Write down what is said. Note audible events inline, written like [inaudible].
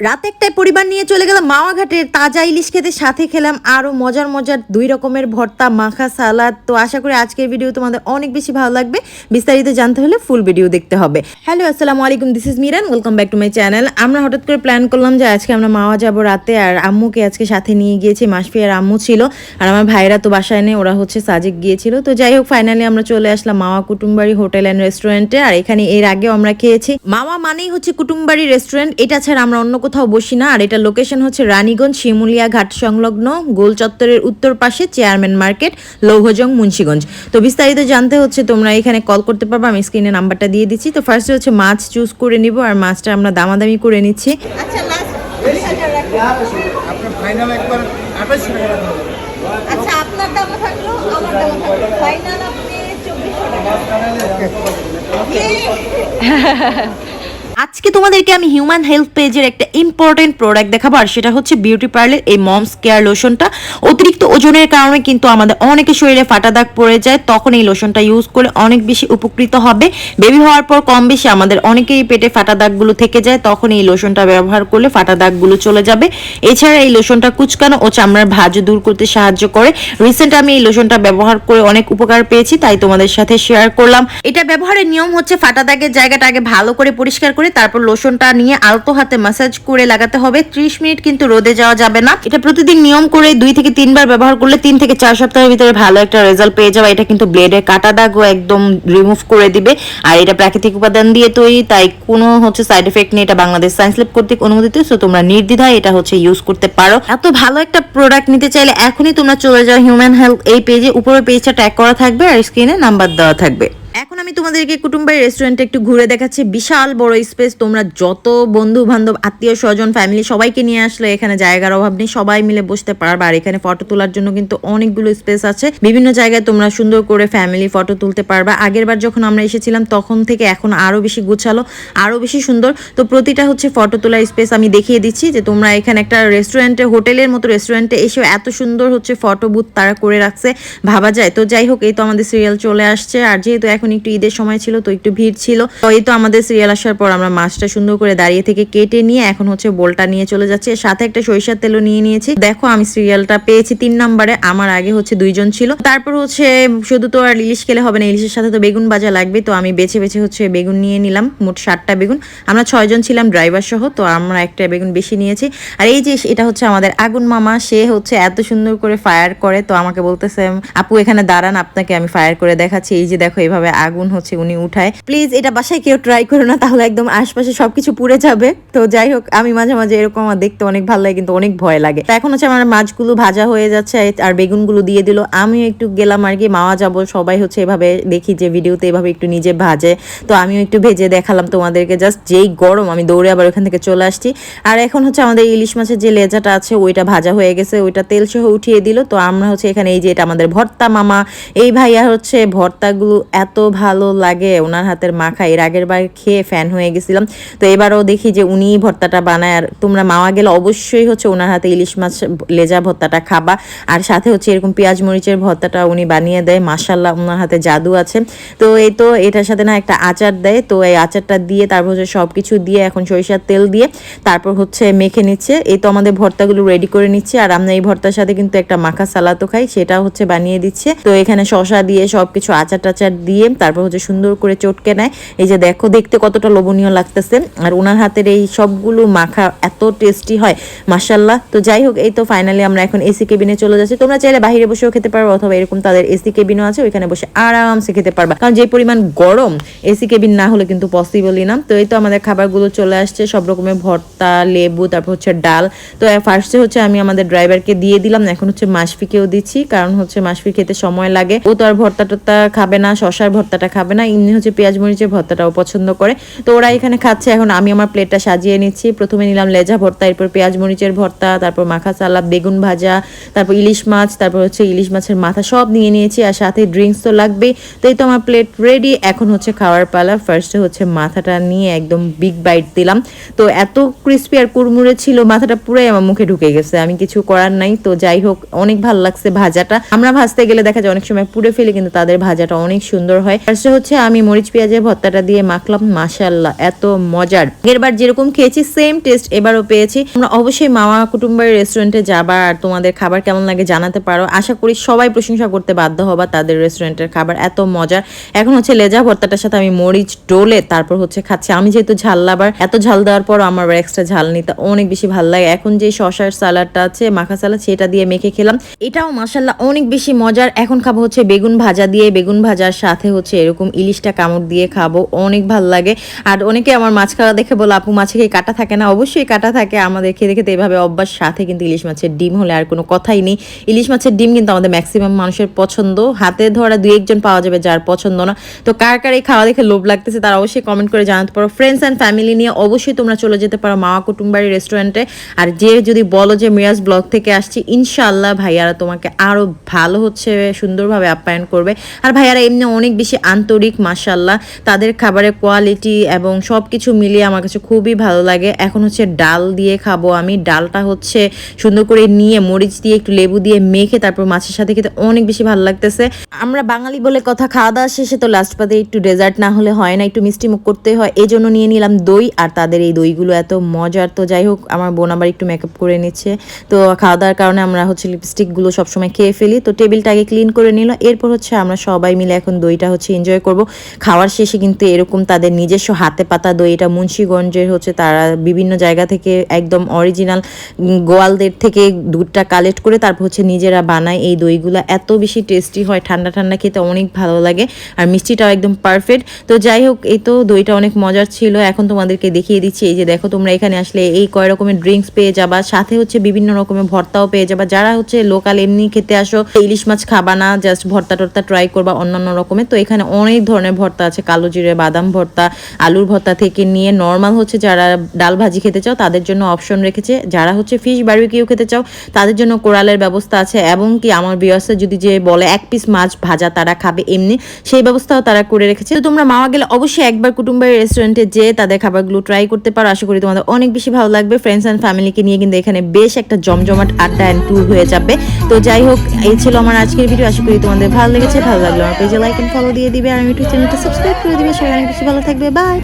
রাত একটায় পরিবার নিয়ে চলে গেলাম মাওয়াঘাটের তাজা ইলিশ খেতে সাথে খেলাম আরও মজার মজার দুই রকমের ভর্তা, মাখা, সালাদ। তো আশা করি আজকের ভিডিও তোমাদের অনেক বেশি ভালো লাগবে। বিস্তারিত জানতে হলে ফুল ভিডিও দেখতে হবে। হ্যালো আসসালামু আলাইকুম this is Miran welcome back to my channel আমরা হঠাৎ করে প্ল্যান করলাম যে আজকে আমরা মাওয়া যাব রাতে আর আম্মুকে আজকে সাথে নিয়ে গিয়েছি। মাসফি আর আম্মু ছিল আর আমার ভাইরা তো বাসায় নেই, ওরা হচ্ছে সাজেক গিয়েছিল। তো যাই হোক ফাইনালি আমরা চলে আসলাম মাওয়া কুটুমবাড়ি হোটেল অ্যান্ড রেস্টুরেন্টে আর এখানে এর আগেও আমরা খেয়েছি। মাওয়া মানেই হচ্ছে কুটুমবাড়ি রেস্টুরেন্ট এটা ছাড়া আমরা অন্য কোথাও বসি না। আর এটা লোকেশন হচ্ছে রানীগঞ্জ শিমুলিয়া ঘাট সংলগ্ন গোল চত্বরের উত্তর পাশে চেয়ারম্যান মার্কেট লৌহজং মুন্সীগঞ্জ। তো বিস্তারিত জানতে হচ্ছে তোমরা এখানে কল করতে পারব। আমি স্ক্রিনে নাম্বারটা দিয়ে দিচ্ছি। তো ফার্স্টে হচ্ছে মাছ চুজ করে নিব আর মাছটা আমরা দামাদামি করে নিচ্ছি। আচ্ছা ফাইনাল একবার। আচ্ছা আপনার দামও থাকল আমার দামও থাকল ফাইনাল আপনি চব্বিশশো টাকা। [laughs] আজকে তোমাদেরকে আমি হিউম্যান হেলথ পেজের একটা ইম্পর্টেন্ট প্রোডাক্ট দেখাবো, আর সেটা হচ্ছে বিউটি পার্লার এই মমস কেয়ার লোশনটা অতিরিক্ত ওজনের কারণে কিন্তু আমাদের অনেকের শরীরে ফাটা দাগ পড়ে যায়, তখন এই লোশনটা ইউজ করে অনেক বেশি উপকৃত হবে। বেবি হওয়ার পর কম বেশি আমাদের অনেকেরই পেটে ফাটা দাগগুলো থেকে যায়, তখন এই লোশনটা ব্যবহার করলে ফাটা দাগগুলো চলে যাবে। এছাড়া এই লোশনটা কুচকানো ও চামড়ার ভাঁজ দূর করতে সাহায্য করে। রিসেন্ট আমি এই লোশনটা ব্যবহার করে অনেক উপকার পেয়েছি, তাই তোমাদের সাথে শেয়ার করলাম। এটা ব্যবহারের নিয়ম হচ্ছে ফাটা দাগের জায়গাটা আগে ভালো করে পরিষ্কার করে তারপর লোশনটা নিয়ে আলতো হাতে ম্যাসাজ করে লাগাতে হবে। ত্রিশ মিনিট কিন্তু রোদে যাওয়া যাবে না। এটা প্রতিদিন নিয়ম করে দুই থেকে তিনবার ব্যবহার করলে তিন থেকে চার সপ্তাহের ভিতরে ভালো একটা রেজাল্ট পেয়ে যাবে এটা কিন্তু ব্লেডের কাটা দাগও একদম রিমুভ করে দিবে। আর এটা প্রাকৃতিক উপাদান দিয়ে তৈরি, তাই কোনো হচ্ছে সাইড এফেক্ট নেই। এটা বাংলাদেশ সায়েন্স ল্যাব কর্তৃক অনুমোদিত সো তোমরা নির্দ্বিধায় এটা হচ্ছে ইউজ করতে পারো। এত ভালো একটা প্রোডাক্ট নিতে চাইলে এখনই তোমরা চলে যাও হিউম্যান হেলথ এই পেজে উপরে পেজটা ট্যাগ করা থাকবে আর স্ক্রিনে নাম্বার দেওয়া থাকবে। এখন আমি তোমাদেরকে কুটুম্বাই রেস্টুরেন্টে একটু ঘুরে দেখাচ্ছি। বিশাল বড় স্পেস তোমরা যত বন্ধু বান্ধব আত্মীয় স্বজন ফ্যামিলি সবাইকে নিয়ে আসলে এখানে জায়গার অভাব নেই। সবাই মিলে বসতে পারবে। আর এখানে ফটো তোলার জন্য কিন্তু অনেকগুলো স্পেস আছে। বিভিন্ন জায়গায় তোমরা সুন্দর করে ফ্যামিলি ফটো তুলতে পারবে। আগের বার যখন আমরা এসেছিলাম, তখন থেকে এখন আরও বেশি গুছালো, আরও বেশি সুন্দর। তো প্রতিটা হচ্ছে ফটো তোলার স্পেস আমি দেখিয়ে দিচ্ছি যে তোমরা এখানে একটা রেস্টুরেন্টে হোটেলের মতো রেস্টুরেন্টে এসে এত সুন্দর হচ্ছে ফটো বুথ তারা করে রাখছে। ভাবা যায়। তো যাই হোক, এই তো আমাদের সিরিয়াল চলে আসছে। আর যেহেতু এখন একটু ঈদের সময় ছিল, তো একটু ভিড় ছিল। তো তো আমাদের সিরিয়াল আসার পর আমরা মাছটা সুন্দর করে দাঁড়িয়ে থেকে কেটে নিয়ে এখন হচ্ছে বোলটা নিয়ে চলে যাচ্ছে। সাথে একটা সরিষার তেলও নিয়ে নিয়েছি। দেখো আমি সিরিয়ালটা পেয়েছি তিন নম্বরে, আমার আগে হচ্ছে দুইজন ছিল। তারপর হচ্ছে শুধু তো আর ইলিশ খেলে হবে না, ইলিশের সাথে তো বেগুন ভাজা লাগবে, তো আমি বেছে বেছে হচ্ছে বেগুন নিয়ে নিলাম, মোট ষাটটা বেগুন। আমরা ছয়জন ছিলাম ড্রাইভার সহ, তো আমরা একটা বেগুন বেশি নিয়েছি। আর এই যে এটা হচ্ছে আমাদের আগুন মামা, সে হচ্ছে এত সুন্দর করে ফায়ার করে, তো আমাকে বলতেছে, আপু, এখানে দাঁড়ান, আপনাকে আমি ফায়ার করে দেখাচ্ছি। এই যে দেখো, এইভাবে আগুন হচ্ছে উনি উঠায়। প্লিজ এটা বাসায় কেউ ট্রাই করো না, তাহলে একদম আশপাশে সবকিছু পুড়ে যাবে। তো যাই হোক, আমি মাঝে মাঝে এরকম আমার দেখতে অনেক ভালো লাগে, কিন্তু অনেক ভয় লাগে। তো এখন হচ্ছে আমার মাছগুলো ভাজা হয়ে যাচ্ছে, আর বেগুনগুলো দিয়ে দিল। আমি একটু গেলাম আর কি মাওয়া যাব, সবাই হচ্ছে এভাবে দেখি যে ভিডিওতে এভাবে একটু নিজে ভাজে। তো আমিও একটু ভেজে দেখালাম তোমাদেরকে জাস্ট যেই গরম, আমি দৌড়ে আবার ওখান থেকে চলে আসছি। আর এখন হচ্ছে আমাদের ইলিশ মাছের যে লেজাটা আছে, ওইটা ভাজা হয়ে গেছে, ওইটা তেল সহ উঠিয়ে দিল। তো আমরা হচ্ছে এখানে এই যে এটা আমাদের ভর্তা মামা। এই ভাইয়া হচ্ছে ভর্তাগুলো এত ভালো লাগে ওনার হাতের মাখা। এর আগের বার খেয়ে ফ্যান হয়ে গেছিলাম। তো এবারও দেখি যে উনি ভর্তাটা বানায়। আর তোমরা মাওয়া গেলে অবশ্যই হচ্ছে ওনার হাতে ইলিশ মাছ, লেজা ভর্তাটা খাবা। আর সাথে হচ্ছে এরকম পেঁয়াজ মরিচের ভর্তাটা উনি বানিয়ে দেয়। মাসাল্লাহ ওনার হাতে জাদু আছে। তো এই তো এটার সাথে না একটা আচার দেয়। তো এই আচারটা দিয়ে তারপর হচ্ছে সব কিছু দিয়ে এখন সরিষার তেল দিয়ে তারপর হচ্ছে মেখে নিচ্ছে। এই তো আমাদের ভর্তাগুলো রেডি করে নিচ্ছে। আর আমরা এই ভর্তার সাথে কিন্তু একটা মাখা সালাতো খাই। সেটা হচ্ছে বানিয়ে দিচ্ছে। তো এখানে শশা দিয়ে সবকিছু আচার টাচার দিয়ে তারপর হচ্ছে সুন্দর করে চটকে নেয়। এই যে দেখো, দেখতে কতটা লোভনীয় লাগতেছে। আর ওনার হাতের এই সবগুলো মাখা এত টেস্টি হয় মাসাল্লাহ তো যাই হোক, এই তো ফাইনালি আমরা এখন এসি কেবিনে চলে যাচ্ছি। তোমরা চাইলে বাইরে বসেও খেতে পারবে অথবা এরকম তাদের এসি কেবিনও আছে, ওইখানে বসে আরামসে খেতে পারবা। কারণ যে পরিমাণ গরম এসি কেবিন না হলে কিন্তু পসিবলই না। তো এই তো আমাদের খাবারগুলো চলে আসছে, সব রকমের ভর্তা, লেবু, তারপর হচ্ছে ডাল। তো ফার্স্টে হচ্ছে আমি আমাদের ড্রাইভারকে দিয়ে দিলাম, এখন হচ্ছে মাসফিকেও দিচ্ছি, কারণ হচ্ছে মাসফি খেতে সময় লাগে। ও তো আর ভর্তা টর্তা খাবে না শশার ভর্তাটা খাবে না এমনি হচ্ছে পেঁয়াজ মরিচের ভর্তাটাও পছন্দ করে। তো ওরা এখানে খাচ্ছে, এখন আমি আমার প্লেটটা সাজিয়ে নিচ্ছি। প্রথমে নিলাম লেজা ভর্তা, এরপর পেঁয়াজ মরিচের ভর্তা, তারপর মাখা সালাদ, বেগুন ভাজা, তারপর ইলিশ মাছ, তারপর হচ্ছে ইলিশ মাছের মাথা সব নিয়ে নিয়েছি, আর সাথে ড্রিঙ্কস তো লাগবেই। তো এই তো আমার প্লেট রেডি, এখন হচ্ছে খাওয়ার পালা। ফার্স্টে হচ্ছে মাথাটা নিয়ে একদম বিগ বাইট দিলাম। তো এত ক্রিস্পি আর কুড়মুড়ে ছিল, মাথাটা পুরাই আমার মুখে ঢুকে গেছে, আমি কিছু করার নাই। তো যাই হোক, অনেক ভালো লাগছে ভাজাটা। আমরা ভাজতে গেলে দেখা যায় অনেক সময় পুড়ে ফেলি, কিন্তু তাদের ভাজাটা অনেক সুন্দর হয়। ফার্স্টে হচ্ছে আমি মরিচ, পেঁয়াজের ভর্তাটা দিয়ে মাখলাম মাশাল্লাহ এত মজার। এরবার যেরকম খেয়েছি সেম টেস্ট এবারও পেয়েছি। তোমরা অবশ্যই মামা কুটুম্বাই রেস্টুরেন্টে যাবা আর তোমাদের খাবার কেমন লাগে জানাতে পারো। আশা করি সবাই প্রশংসা করতে বাধ্য হবা তাদের রেস্টুরেন্টের খাবার, এত মজার। এখন হচ্ছে লেজা ভর্তাটার সাথে আমি মরিচ ডোলে, তারপর হচ্ছে খাচ্ছি। আমি যেহেতু ঝাল লাবার এত ঝাল দেওয়ার পর আমার এক্সট্রা ঝাল নিতে অনেক বেশি ভালো লাগে। এখন যে শশার সালাডটা আছে, মাখা সালাদ সেটা দিয়ে মেখে খেলাম। এটাও মাসাল্লাহ অনেক বেশি মজার। এখন খাব হচ্ছে বেগুন ভাজা দিয়ে। বেগুন ভাজার সাথে হচ্ছে এরকম ইলিশটা কামড় দিয়ে খাব, অনেক ভালো লাগে। আর অনেকে আমার মাছ খাওয়া দেখে বলো, আপু, মাছে খেয়ে কাটা থাকে না? অবশ্যই কাটা থাকে। আমাদের খেতে খেতে এভাবে অভ্যাস, সাথে কিন্তু ইলিশ মাছের ডিম হলে আর কোনো কথাই নেই। ইলিশ মাছের ডিম কিন্তু আমাদের ম্যাক্সিমাম মানুষের পছন্দ। হাতে ধরা দুই একজন পাওয়া যাবে যার পছন্দ না। তো কার কার এই খাওয়া দেখে লোভ লাগতেছে তারা অবশ্যই কমেন্ট করে জানাতে পারো। ফ্রেন্ডস অ্যান্ড ফ্যামিলি নিয়ে অবশ্যই তোমরা চলে যেতে পারো মামা কুটুম্বাড়ি রেস্টুরেন্টে আর যে যদি বলো যে মিরাজ ব্লগ থেকে আসছি, ইনশাআল্লাহ ভাইয়ারা তোমাকে আরও ভালো হচ্ছে, সুন্দরভাবে আপ্যায়ন করবে। আর ভাইয়ারা এমনি অনেক বেশি আন্তরিক মাসাল্লাহ তাদের খাবারের কোয়ালিটি এবং সব কিছু মিলিয়ে আমার কাছে খুবই ভালো লাগে। এখন হচ্ছে ডাল দিয়ে খাব আমি। ডালটা হচ্ছে সুন্দর করে নিয়ে মরিচ দিয়ে, একটু লেবু দিয়ে মেখে তারপর মাছের সাথে খেতে অনেক বেশি ভালো লাগতেছে। আমরা বাঙালি বলে কথা খাওয়া দাওয়া শেষে তো লাস্ট পাতে একটু ডেজার্ট না হলে হয় না, একটু মিষ্টি মুখ করতে হয়। এই জন্য নিয়ে নিলাম দই আর তাদের এই দইগুলো এত মজার। তো যাই হোক, আমার বোন আবার একটু মেকআপ করে নিচ্ছে। তো খাওয়া দাওয়ার কারণে আমরা হচ্ছে লিপস্টিকগুলো সবসময় খেয়ে ফেলি। তো টেবিলটা আগে ক্লিন করে নিল এরপর হচ্ছে আমরা সবাই মিলে এখন দইটা হচ্ছে এনজয় করব। খাওয়ার শেষে কিন্তু এরকম তাদের নিজস্ব হাতে পাতা দই, এটা মুন্সীগঞ্জের হচ্ছে তারা বিভিন্ন জায়গা থেকে একদম অরিজিনাল গোয়ালদের থেকে দুধটা কালেক্ট করে তারপর হচ্ছে নিজেরা বানায় এই দইগুলো। এত বেশি টেস্টি হয়, ঠান্ডা ঠান্ডা খেতে অনেক ভালো লাগে আর মিষ্টিটাও একদম পারফেক্ট তো যাই হোক, এই তো দইটা অনেক মজার ছিল। এখন তোমাদেরকে দেখিয়ে দিচ্ছি, এই যে দেখো তোমরা এখানে আসলে এই কয় রকমের ড্রিঙ্কস পেয়ে যাবা, সাথে হচ্ছে বিভিন্ন রকমের ভর্তাও পেয়ে যাবা। যারা হচ্ছে লোকাল এমনি খেতে আসো, ইলিশ মাছ খাবা না জাস্ট ভর্তা টর্তা ট্রাই করবা অন্যান্য রকমের। তো এখানে অনেক ধরনের ভর্তা আছে, কালো জিরে, বাদাম ভর্তা, আলুর ভর্তা থেকে নিয়ে নর্মাল হচ্ছে যারা ডাল ভাজি খেতে চাও তাদের জন্য অপশন রেখেছে। যারা হচ্ছে ফিশ বারবিকিউ খেতে চাও তাদের জন্য কোরালের ব্যবস্থা আছে এবং কি আমার বিয়ার্সে যদি যে বলে এক পিস মাছ ভাজা তারা খাবে এমনি, সেই ব্যবস্থাও তারা করে রেখেছে। তো তোমরা মামা গেলে অবশ্যই একবার কুটুম্বের রেস্টুরেন্টে যেয়ে তাদের খাবারগুলো ট্রাই করতে পারো। আশা করি তোমাদের অনেক বেশি ভালো লাগবে। ফ্রেন্ডস অ্যান্ড ফ্যামিলিকে নিয়ে কিন্তু এখানে বেশ একটা জমজমাট আড্ডা অ্যান্ড ট্যুর হয়ে যাবে। তো যাই হোক, এই ছিল আমার আজকের ভিডিও আশা করি তোমাদের ভালো লেগেছে। ভালো লাগল আমার পেজে লাইক এন্ড ফলো দিয়ে দিবে আর আমি ইউটিউব চ্যানেলটা সাবস্ক্রাইব করে দিবে। সবাই অনেক বেশি ভালো থাকবে। বাই